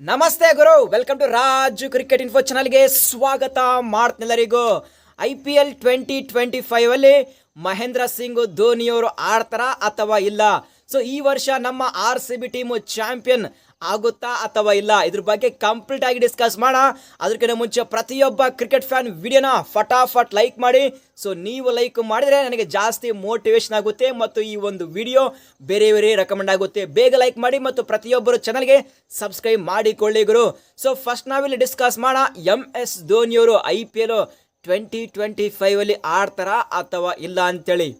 ನಮಸ್ತೆ ಗುರು welcome to Raju cricket info ಚಾನಲ್ಗೆ ಸ್ವಾಗತ ಮಾಡ್ತಿಲ್ಲರಿಗೂ I P L twenty twenty ಫೈವಲ್ಲಿ Mahendra Singh ಧೋನಿಯವರು ಆಡ್ತಾರಾ ಅಥವಾ ಇಲ್ಲ? ಸೊ ಈ ವರ್ಷ ನಮ್ಮ R C B team champion ಆಗುತ್ತಾ ಅಥವಾ ಇಲ್ಲ? ಇದ್ರ ಬಗ್ಗೆ ಕಂಪ್ಲೀಟ್ ಆಗಿ ಡಿಸ್ಕಸ್ ಮಾಡೋಣ. ಅದಕ್ಕಿಂತ ಮುಂಚೆ ಪ್ರತಿಯೊಬ್ಬ ಕ್ರಿಕೆಟ್ ಫ್ಯಾನ್ ವಿಡಿಯೋನ ಫಟಾಫಟ್ ಲೈಕ್ ಮಾಡಿ. ಸೊ ನೀವು ಲೈಕ್ ಮಾಡಿದರೆ ನನಗೆ ಜಾಸ್ತಿ ಮೋಟಿವೇಶನ್ ಆಗುತ್ತೆ ಮತ್ತು ಈ ಒಂದು ವಿಡಿಯೋ ಬೇರೆ ಬೇರೆ ರೆಕಮೆಂಡ್ ಆಗುತ್ತೆ. ಬೇಗ ಲೈಕ್ ಮಾಡಿ ಮತ್ತು ಪ್ರತಿಯೊಬ್ಬರು ಚಾನಲ್ಗೆ ಸಬ್ಸ್ಕ್ರೈಬ್ ಮಾಡಿಕೊಳ್ಳಿ ಗುರು. ಸೊ ಫಸ್ಟ್ ನಾವಿಲ್ಲಿ ಡಿಸ್ಕಸ್ ಮಾಡೋಣ M S ಧೋನಿಯವರು I P L twenty twenty ಫೈವಲ್ಲಿ ಆಡ್ತಾರಾ ಅಥವಾ ಇಲ್ಲ ಅಂತೇಳಿ.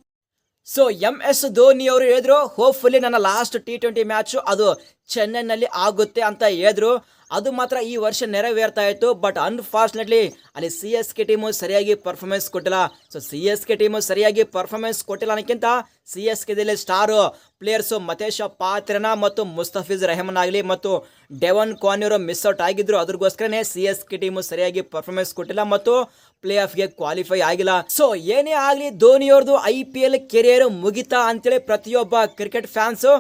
ಸೊ ಎಂ ಎಸ್ ಧೋನಿ ಅವರು ಹೇಳಿದ್ರು ಹೋಪ್ಫುಲಿ ನನ್ನ ಲಾಸ್ಟ್ ಟಿ ಟ್ವೆಂಟಿ ಮ್ಯಾಚು ಅದು ಚೆನ್ನೈನಲ್ಲಿ ಆಗುತ್ತೆ ಅಂತ ಹೇಳಿದ್ರು. ಅದು ಮಾತ್ರ ಈ ವರ್ಷ ನೆರವೇರ್ತಾ ಇತ್ತು ಬಟ್ ಅನ್ಫಾರ್ಚುನೇಟ್ಲಿ ಅಲ್ಲಿ ಸಿ ಎಸ್ ಕೆ ಟೀಮು ಸರಿಯಾಗಿ ಪರ್ಫಾರ್ಮೆನ್ಸ್ ಕೊಟ್ಟಿಲ್ಲ. So C S K team ಸರಿಯಾಗಿ ಪರ್ಫಾರ್ಮೆನ್ಸ್ ಕೊಟ್ಟಿಲ್ಲ ಅನ್ನೋಕ್ಕಿಂತ ಸಿ ಎಸ್ ಕೆದಲ್ಲಿ ಸ್ಟಾರು ಪ್ಲೇಯರ್ಸು ಮತೇಶ ಪಾತ್ರನ ಮತ್ತು ಮುಸ್ತಫಿಜ್ ರೆಹಮಾನ್ ಆಗಲಿ ಮತ್ತು ಡೆವನ್ ಕಾನ್ಯೂರು ಮಿಸ್ ಔಟ್ ಆಗಿದ್ರು. ಅದ್ರಗೋಸ್ಕರನೇ ಸಿ ಎಸ್ ಕೆ ಟೀಮು ಸರಿಯಾಗಿ ಪರ್ಫಾರ್ಮೆನ್ಸ್ ಕೊಟ್ಟಿಲ್ಲ ಮತ್ತು ಪ್ಲೇ ಆಫ್ಗೆ ಕ್ವಾಲಿಫೈ ಆಗಿಲ್ಲ. ಸೊ ಏನೇ ಆಗಲಿ ಧೋನಿಯವ್ರದ್ದು ಐ ಪಿ ಎಲ್ ಕೆರಿಯರ್ ಮುಗಿತಾ ಅಂತೇಳಿ ಪ್ರತಿಯೊಬ್ಬ ಕ್ರಿಕೆಟ್ ಫ್ಯಾನ್ಸು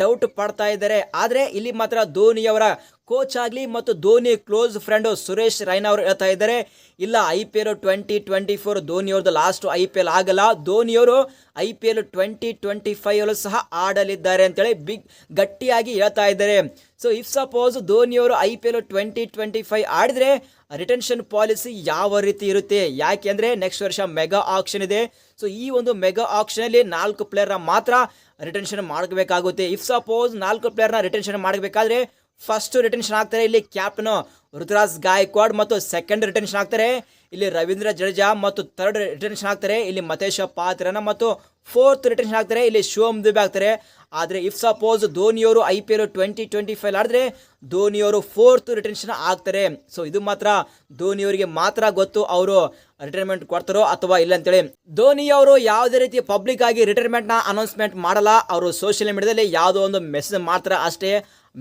ಡೌಟ್ ಪಡ್ತಾ ಇದ್ದಾರೆ. ಆದರೆ ಇಲ್ಲಿ ಮಾತ್ರ ಧೋನಿಯವರ ಕೋಚ್ ಆಗಲಿ ಮತ್ತು ಧೋನಿ ಕ್ಲೋಸ್ ಫ್ರೆಂಡು ಸುರೇಶ್ ರೈನಾ ಅವರು ಹೇಳ್ತಾ ಇದ್ದಾರೆ. ಇಲ್ಲ I P L twenty twenty four ಧೋನಿಯವ್ರದ್ದು last I P L ಆಗಲ್ಲ. ಧೋನಿಯವರು I P L twenty twenty five ಅಲ್ಲೂ ಸಹ ಆಡಲಿದ್ದಾರೆ ಅಂತೇಳಿ ಬಿಗ್ ಗಟ್ಟಿಯಾಗಿ ಹೇಳ್ತಾ ಇದ್ದಾರೆ. So if suppose ಧೋನಿಯವರು I P L twenty twenty five ಆಡಿದ್ರೆ ರಿಟೆನ್ಷನ್ ಪಾಲಿಸಿ ಯಾವ ರೀತಿ ಇರುತ್ತೆ? ಯಾಕೆಂದ್ರೆ ನೆಕ್ಸ್ಟ್ ವರ್ಷ ಮೆಗಾ ಆಕ್ಷನ್ ಇದೆ. ಸೊ ಈ ಒಂದು ಮೆಗಾ ಆಕ್ಷನಲ್ಲಿ ನಾಲ್ಕು ಪ್ಲೇಯರ್ನ ಮಾತ್ರ ರಿಟೆನ್ಷನ್ ಮಾಡಬೇಕಾಗುತ್ತೆ. ಇಫ್ ಸಪೋಸ್ ನಾಲ್ಕು ಪ್ಲೇಯರ್ನ ರಿಟೆನ್ಷನ್ ಮಾಡಬೇಕಾದ್ರೆ ಫಸ್ಟ್ ರಿಟೆನ್ಷನ್ ಆಗ್ತಾರೆ. ಇಲ್ಲಿ ಕ್ಯಾಪ್ಟನ್ ಋತುರಾಜ್ ಗಾಯಕ್ವಾಡ್ ಮತ್ತು ಸೆಕೆಂಡ್ ರಿಟೆನ್ಷನ್ ಆಗ್ತಾರೆ. ಇಲ್ಲಿ ರವೀಂದ್ರ ಜಡೇಜಾ ಮತ್ತು ಥರ್ಡ್ ರಿಟೆನ್ಷನ್ ಆಗ್ತಾರೆ. ಇಲ್ಲಿ ಮತೇಶ ಪಾತ್ರನ ಮತ್ತು ಫೋರ್ತ್ ರಿಟೆನ್ಷನ್ ಆಗ್ತಾರೆ. ಇಲ್ಲಿ ಶಿವಮ್ ದುಬೆ ಆಗ್ತಾರೆ. ಆದರೆ if suppose ಧೋನಿಯವರು I P L twenty twenty five ಆದರೆ ಧೋನಿಯವರು ಫೋರ್ತ್ ರಿಟೆನ್ಷನ್ ಆಗ್ತಾರೆ. ಸೊ ಇದು ಮಾತ್ರ ಧೋನಿಯವರಿಗೆ ಮಾತ್ರ ಗೊತ್ತು ಅವರು ರಿಟೈರ್ಮೆಂಟ್ ಕೊಡ್ತಾರೋ ಅಥವಾ ಇಲ್ಲ ಅಂತೇಳಿ. ಧೋನಿ ಅವರು ಯಾವುದೇ ರೀತಿ ಪಬ್ಲಿಕ್ ಆಗಿ ರಿಟೈರ್ಮೆಂಟ್ನ ಅನೌನ್ಸ್ಮೆಂಟ್ ಮಾಡಲ್ಲ. ಅವರು ಸೋಷಿಯಲ್ ಮೀಡಿಯಾದಲ್ಲಿ ಯಾವುದೋ ಒಂದು ಮೆಸೇಜ್ ಮಾತ್ರ ಅಷ್ಟೇ.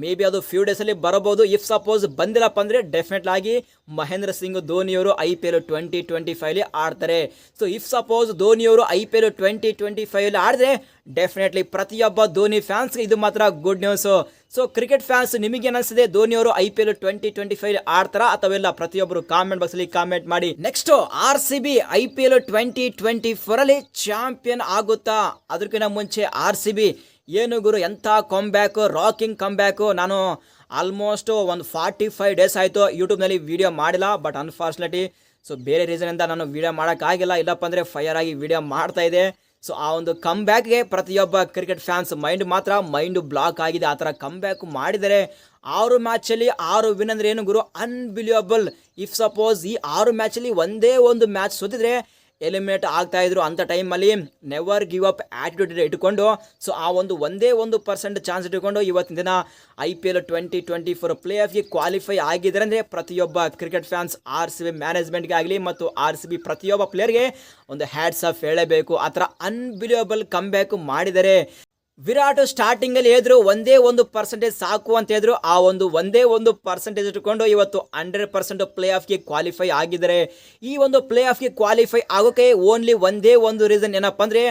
ಮೇ ಬಿ ಅದು ಫ್ಯೂ ಡೇಸಲ್ಲಿ ಬರಬಹುದು. ಇಫ್ ಸಪೋಸ್ ಬಂದಿಲ್ಲಪ್ಪ ಅಂದರೆ ಡೆಫಿನೆಟ್ ಆಗಿ Mahendra Singh ಧೋನಿಯವರು I P L twenty twenty ಫೈವ್ಲಿ ಆಡ್ತಾರೆ. So if suppose ಧೋನಿಯವರು I P L twenty twenty ಫೈವಲ್ಲಿ ಆಡಿದ್ರೆ ಡೆಫಿನೆಟ್ಲಿ ಪ್ರತಿಯೊಬ್ಬ ಧೋನಿ ಫ್ಯಾನ್ಸ್ಗೆ ಇದು ಮಾತ್ರ good news so cricket fans ನಿಮಗೆ ಅನಿಸಿದೆ ಧೋನಿಯವರು I P L twenty twenty five ಆಡ್ತಾರ ಅಥವಾ ಇಲ್ಲ? ಪ್ರತಿಯೊಬ್ಬರು ಕಾಮೆಂಟ್ ಬಾಕ್ಸ್ ಅಲ್ಲಿ ಕಾಮೆಂಟ್ ಮಾಡಿ. Next R C B I P L twenty twenty four ಅಲ್ಲಿ ಚಾಂಪಿಯನ್ ಆಗುತ್ತಾ? ಅದಕ್ಕಿಂತ ಮುಂಚೆ ಆರ್ ಸಿ ಬಿ ಏನು ಗುರು, ಎಂಥ ಕಂಬ್ಯಾಕು ರಾಕಿಂಗ್ ಕಂಬ್ಯಾಕು ನಾನು ಆಲ್ಮೋಸ್ಟ್ ಒಂದು ಫಾರ್ಟಿ ಫೈವ್ ಡೇಸ್ ಆಯಿತು ಯೂಟ್ಯೂಬ್ನಲ್ಲಿ ವೀಡಿಯೋ ಮಾಡಿಲ್ಲ ಬಟ್ ಅನ್ಫಾರ್ಚುನೇಟ್ಲಿ ಸೊ ಬೇರೆ ರೀಸನಿಂದ ನಾನು ವೀಡಿಯೋ ಮಾಡೋಕ್ಕಾಗಿಲ್ಲ. ಇಲ್ಲಪ್ಪ ಅಂದರೆ ಫೈರ್ ಆಗಿ ವೀಡಿಯೋ ಮಾಡ್ತಾ ಇದೆ. ಸೊ ಆ ಒಂದು ಕಮ್ ಬ್ಯಾಕ್ಗೆ ಪ್ರತಿಯೊಬ್ಬ ಕ್ರಿಕೆಟ್ ಫ್ಯಾನ್ಸ್ ಮೈಂಡ್ ಮಾತ್ರ ಮೈಂಡ್ ಬ್ಲಾಕ್ ಆಗಿದೆ. ಆ ಥರ ಕಮ್ ಬ್ಯಾಕ್ ಮಾಡಿದರೆ ಆರು ಮ್ಯಾಚಲ್ಲಿ ಆರು ವಿನ್ ಅಂದರೆ ಏನು ಗುರು? ಅನ್ಬಿಲಿಯಬಲ್ ಇಫ್ ಸಪೋಸ್ ಈ ಆರು ಮ್ಯಾಚಲ್ಲಿ ಒಂದೇ ಒಂದು ಮ್ಯಾಚ್ ಸೋತಿದ್ರೆ ಎಲಿಮಿನೇಟ್ ಆಗ್ತಾ ಇದ್ರು ಅಂಥ ಟೈಮಲ್ಲಿ ನೆವರ್ ಗಿವ್ ಅಪ್ ಆಟಿಟ್ಯೂಡ್ ಇಟ್ಕೊಂಡು ಸೊ ಆ ಒಂದು ಒಂದೇ ಒಂದು ಪರ್ಸೆಂಟ್ ಚಾನ್ಸ್ ಇಟ್ಕೊಂಡು ಇವತ್ತಿನ ದಿನ I P L twenty twenty four play ಆಫ್ಗೆ qualify ಆಗಿದ್ದಾರೆ ಅಂದರೆ ಪ್ರತಿಯೊಬ್ಬ cricket fans R C B ಮ್ಯಾನೇಜ್ಮೆಂಟ್ಗೆ ಆಗಲಿ ಮತ್ತು ಆರ್ ಸಿ ಬಿ ಪ್ರತಿಯೊಬ್ಬ ಪ್ಲೇಯರ್ಗೆ ಒಂದು ಹ್ಯಾಟ್ಸ್ ಆಫ್ ಹೇಳಬೇಕು. ಆ ಥರ ಅನ್ಬಿಲಿಯಬಲ್ ಕಮ್ ಬ್ಯಾಕ್ ಮಾಡಿದ್ದಾರೆ ವಿರಾಟ್ ಸ್ಟಾರ್ಟಿಂಗ್ ಅಲ್ಲಿ ಹೇಳಿದ್ರು ಒಂದೇ ಒಂದು ಪರ್ಸೆಂಟೇಜ್ ಸಾಕು ಅಂತ ಹೇಳಿದ್ರು. ಆ ಒಂದು ಒಂದೇ ಒಂದು ಪರ್ಸೆಂಟೇಜ್ ಇಟ್ಕೊಂಡು ಇವತ್ತು ಹಂಡ್ರೆಡ್ ಪರ್ಸೆಂಟ್ ಪ್ಲೇ ಆಫ್ಗೆ ಕ್ವಾಲಿಫೈ ಆಗಿದ್ದಾರೆ. ಈ ಒಂದು ಪ್ಲೇ ಆಫ್ಗೆ ಕ್ವಾಲಿಫೈ ಆಗೋಕೆ ಓನ್ಲಿ ಒಂದೇ ಒಂದು ರೀಸನ್ ಏನಪ್ಪ ಅಂದರೆ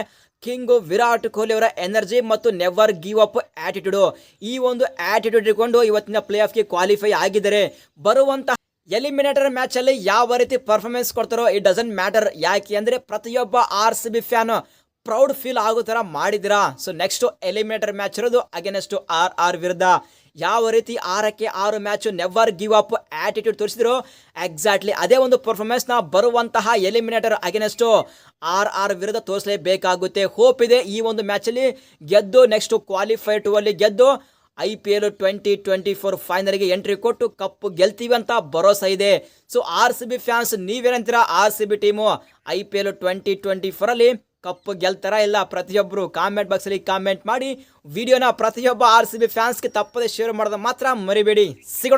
ಕಿಂಗು ವಿರಾಟ್ ಕೊಹ್ಲಿ ಅವರ ಎನರ್ಜಿ ಮತ್ತು ನೆವರ್ ಗಿವ್ ಅಪ್ ಆಟಿಟ್ಯೂಡು ಈ ಒಂದು ಆಟಿಟ್ಯೂಡ್ ಇಟ್ಕೊಂಡು ಇವತ್ತಿನ ಪ್ಲೇ ಆಫ್ಗೆ ಕ್ವಾಲಿಫೈ ಆಗಿದ್ದಾರೆ. ಬರುವಂತ ಎಲಿಮಿನೇಟರ್ ಮ್ಯಾಚ್ ಅಲ್ಲಿ ಯಾವ ರೀತಿ ಪರ್ಫಾರ್ಮೆನ್ಸ್ ಕೊಡ್ತಾರೋ ಇಟ್ ಡಸಂಟ್ ಮ್ಯಾಟರ್ ಯಾಕೆ ಅಂದ್ರೆ ಪ್ರತಿಯೊಬ್ಬ R C B fan proud feel ಆಗೋ ಥರ ಮಾಡಿದಿರಾ ಸೊ ನೆಕ್ಸ್ಟು ಎಲಿಮಿನೇಟರ್ ಮ್ಯಾಚ್ ಇರೋದು ಅಗೇನೆಸ್ಟು ಆರ್ ಆರ್ ವಿರುದ್ಧ. ಯಾವ ರೀತಿ ಆರಕ್ಕೆ ಆರು match never give up attitude ತೋರಿಸಿದ್ರು? ಎಕ್ಸಾಕ್ಟ್ಲಿ ಅದೇ ಒಂದು ಪರ್ಫಾರ್ಮೆನ್ಸ್ನ ಬರುವಂತಹ ಎಲಿಮಿನೇಟರ್ ಅಗೇನೆಸ್ಟು ಆರ್ ಆರ್ ವಿರುದ್ಧ ತೋರಿಸಲೇಬೇಕಾಗುತ್ತೆ. ಹೋಪ್ ಇದೆ ಈ ಒಂದು ಮ್ಯಾಚಲ್ಲಿ ಗೆದ್ದು ನೆಕ್ಸ್ಟು ಕ್ವಾಲಿಫೈ ಟು ಅಲ್ಲಿ ಗೆದ್ದು I P L twenty twenty four ಫೈನಲ್ಗೆ ಎಂಟ್ರಿ ಕೊಟ್ಟು ಕಪ್ ಗೆಲ್ತೀವಿ ಅಂತ ಭರೋಸೆ ಇದೆ. So R C B fans ನೀವೇನಂತೀರಾ? R C B team I P L twenty twenty ಫೋರಲ್ಲಿ cup ಗೆಲ್ತಾರ ಇಲ್ಲ ಪ್ರತಿಯೊಬ್ಬರು ಕಾಮೆಂಟ್ ಬಾಕ್ಸಲ್ಲಿ ಕಾಮೆಂಟ್ ಮಾಡಿ ವಿಡಿಯೋನ ಪ್ರತಿಯೊಬ್ಬ ಆರ್ ಸಿ ಬಿ ಫ್ಯಾನ್ಸ್ಗೆ ತಪ್ಪದೆ ಶೇರ್ ಮಾಡೋದು ಮಾತ್ರ ಮರಿಬೇಡಿ. ಸಿಗೋಣ.